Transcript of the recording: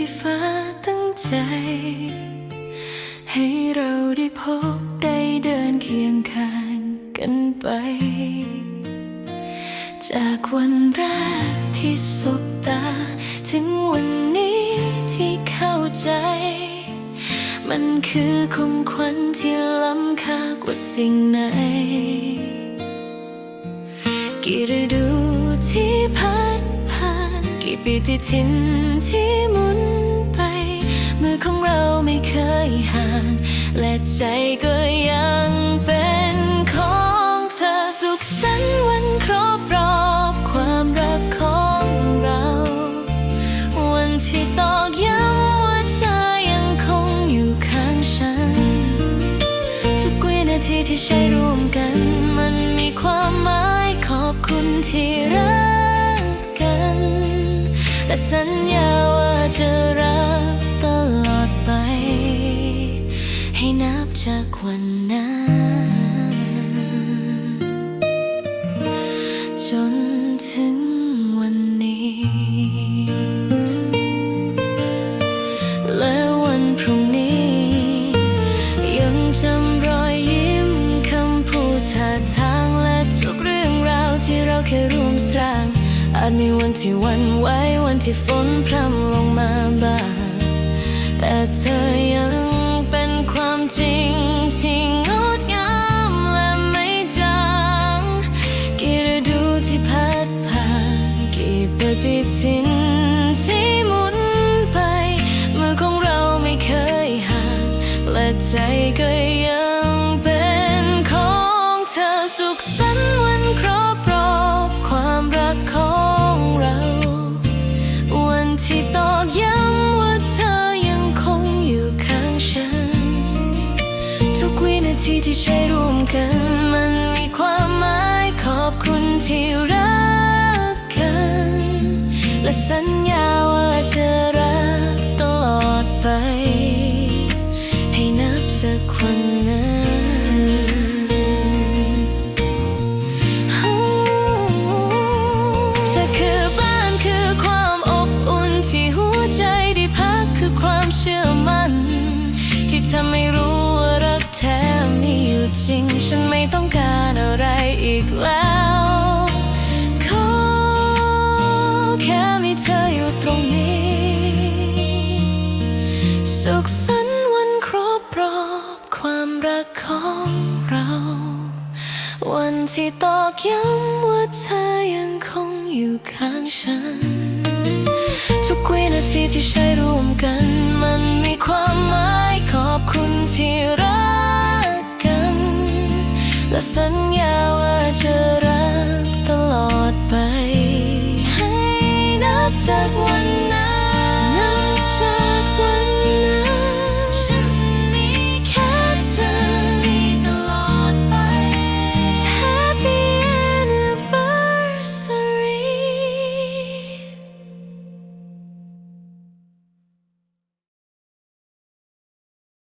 ที่ฟ้าตั้งใจ ให้เราได้พบได้เดินเคียงข้างกันไป จากวันแรกที่สบตา ถึงวันนี้ที่เข้าใจ มันคือของขวัญที่ล้ำค่ากว่าสิ่งไหน กี่ฤดูที่ผ่าน ปีที่ทินที่หมุนไป มือของเราไม่เคยห่าง และใจก็ยังเป็นของเธอ สุขสันต์วันครบรอบความรักของเรา วันที่ตอกย้ำว่าเธอยังคงอยู่ข้างฉัน ทุกวินาทีที่ใช้ร่วมกัน มันมีความหมายขอบคุณที่รัก สัญญาว่าจะรักตลอดไป ให้นับจากวันนั้น จนถึงวันนี้ และวันพรุ่งนี้ ยังจำรอยยิ้มคำพูดท่าทางและทุกเรื่องราวที่เราเคยร่วมสร้าง อาจมีวันที่วันไหววันที่ฝนพรำลงมาบ้าง แต่เธอยังเป็นความจริงที่งดงามและไม่จางกี่ฤดูที่พัดผ่านกี่ปฏิทินที่หมุนไป มือของเราไม่เคยห่างและใจก็ยังเป็นของเธอสุขสันต์ ทีที่ใช้ร่วมกัน มันมีความหมายขอบคุณที่รักกัน และสัญญาว่าจะรักตลอดไป ให้นับสักวันนั้นเธอคือบ้านคือความอบอุ่นที่หัวใจได้พักคือความเชื่อมั่น ที่ทำให้รู้ว่ารักแท้ จริง ฉันไม่ต้องการอะไรอีกแล้ว ขอแค่มีเธออยู่ตรงนี้ สุขสันต์วันครบรอบความรักของเรา วันที่ตอกย้ำว่าเธอยังคงอยู่ข้างฉัน ทุกวินาทีที่ใช้ร่วมกัน said one